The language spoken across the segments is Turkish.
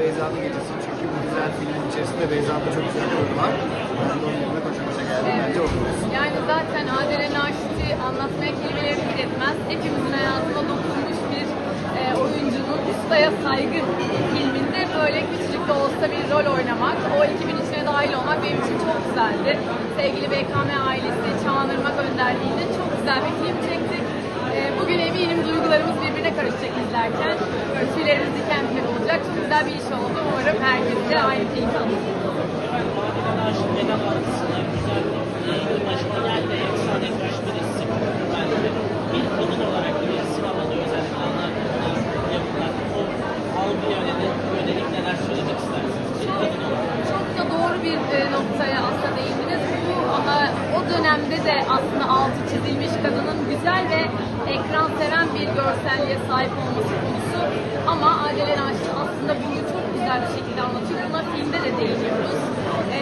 Beyza'nın gecesi. Çünkü bu güzel filmin içerisinde Beyza'nın çok güzel bir var. Ben de onun yanına koşa koşa geldim. Bence o olsun. Yani zaten Adile Naşit'i anlatmaya kelimelerimiz yetmez. Hepimizin hayatına dokunmuş bir e, oyuncunun ustaya saygı filminde böyle küçücük de olsa bir rol oynamak, o ekibin içine dahil olmak benim için çok güzeldi. Sevgili BKM ailesi, Çağan Irmak önderliğinde çok güzel bir film çektik. E, bugün eminim duygularımız birbirine karışacak izlerken. Tüylerimiz güzel bir iş oldu. Umarım herkes de aynı arkasına güzel bir kadın olarak bir sinemada özellikle ana yapılan o algı yöneli, yönelik neler söylemek. Çok da doğru bir e, noktaya aslında değindiniz. Bu o dönemde de aslında altı çizilmiş kadının güzel ve ekran seven bir görselliğe sahip olması konusu. Ama Adile Naşit aslında bunu çok güzel bir şekilde anlatıyor. Buna filmde de değiniyoruz. E,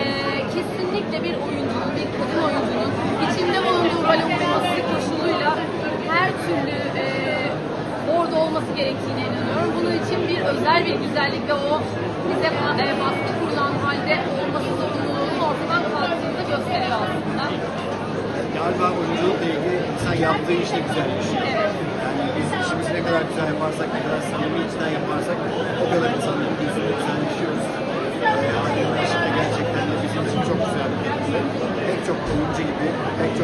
kesinlikle bir oyuncunun, bir kadın oyuncunun içinde bulunduğu role uyması koşuluyla her türlü e, orada olması gerektiğine inanıyorum. Bunun için bir özel bir güzellik ve o bize e, baskı kurulan halde olması zorunluluğunun ortadan kalktığını gösteriyor aslında. Galiba oyunculukla ilgili insan yaptığı iş de güzelmiş. Evet. Yani biz işimizi ne kadar güzel yaparsak, ne kadar samimi içten yaparsak o kadar insanların güzelleşiyoruz. Bunun gibi pek çok